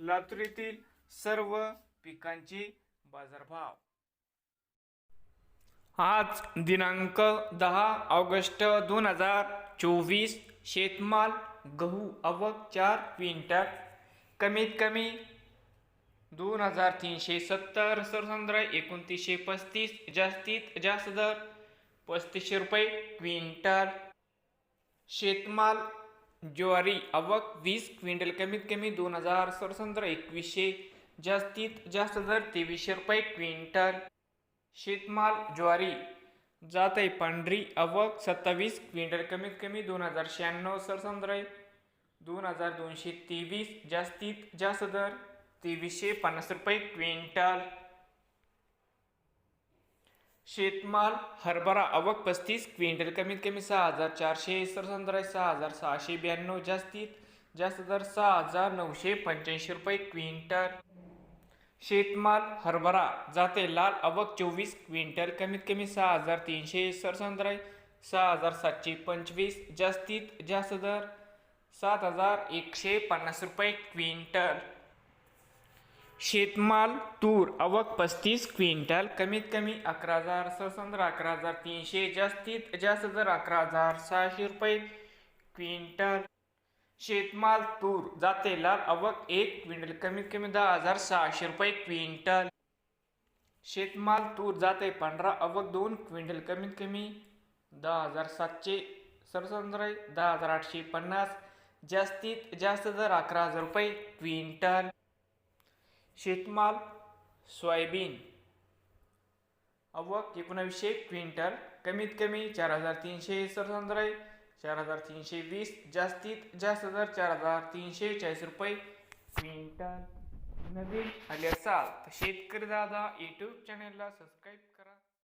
लातूर येथील सर्व पिकांचे बाजारभाव. आज दिनांक दहा ऑगस्ट दोन हजार चोवीस शेतमाल गहू अवक चार क्विंटल कमीत कमी दोन हजार तीनशे सत्तर सरसंद्र एकोणतीसशे पस्तीस जास्तीत जास्त दर पस्तीसशे रुपये क्विंटल. शेतमाल ज्वारी आवक वीस क्विंटल कमीत कमी दोन हजार सरसंद्र एकवीसशे. जास्तीत जास्त दर तेवीसशे रुपये क्विंटल. शेतमाल ज्वारी. जात आहे पांढरी आवक सत्तावीस क्विंटल कमीत कमी दोन हजार शहाण्णव सरसंद्र दोन हजार दोनशे तेवीस जास्तीत जास्त दर तेवीसशे पन्नास रुपये क्विंटल. शेतमाल हरभरा आवक पस्तीस क्विंटल कमीत कमी सहा हजार चारशे सरसंद्र सहा हजार सहाशे ब्याण्णव जास्तीत जास्त दर सहा हजार नऊशे पंच्याऐंशी रुपये क्विंटल. शेतमाल हरभरा जाते लाल आवक चोवीस क्विंटल कमीत कमी सहा हजार तीनशे सरसंद्र सहा हजार सातशे पंचवीस जास्तीत जास्त दर सात हजार एकशे पन्नास रुपये क्विंटल. शेतमाल तूर आवक पस्तीस क्विंटल कमीत कमी अकरा हजार ससंद्र अकरा हजार तीनशे जास्तीत जास्त दर अकरा हजार सहाशे रुपये. क्विंटल. शेतमाल तूर जाते लाल आवक एक क्विंटल कमीत कमी दहा हजार सहाशे रुपये क्विंटल. शेतमाल तूर जाते पंधरा आवक दोन क्विंटल कमीत कमी दहा हजार सातशे सरसंद्र दहा हजार आठशे पन्नास जास्तीत जास्त दर अकरा हजार रुपये क्विंटल. शेतमाल सोयाबीन. अवक एकोणावीसशे क्विंटल कमीत कमी चार हजार तीनशे सरसंद्र चार हजार तीनशे वीस जास्तीत जास्त दर चार हजार तीनशे चाळीस रुपये. क्विंटल नवीन आले असाल तर शेतकरी दादा यूट्यूब चॅनेलला सबस्क्राईब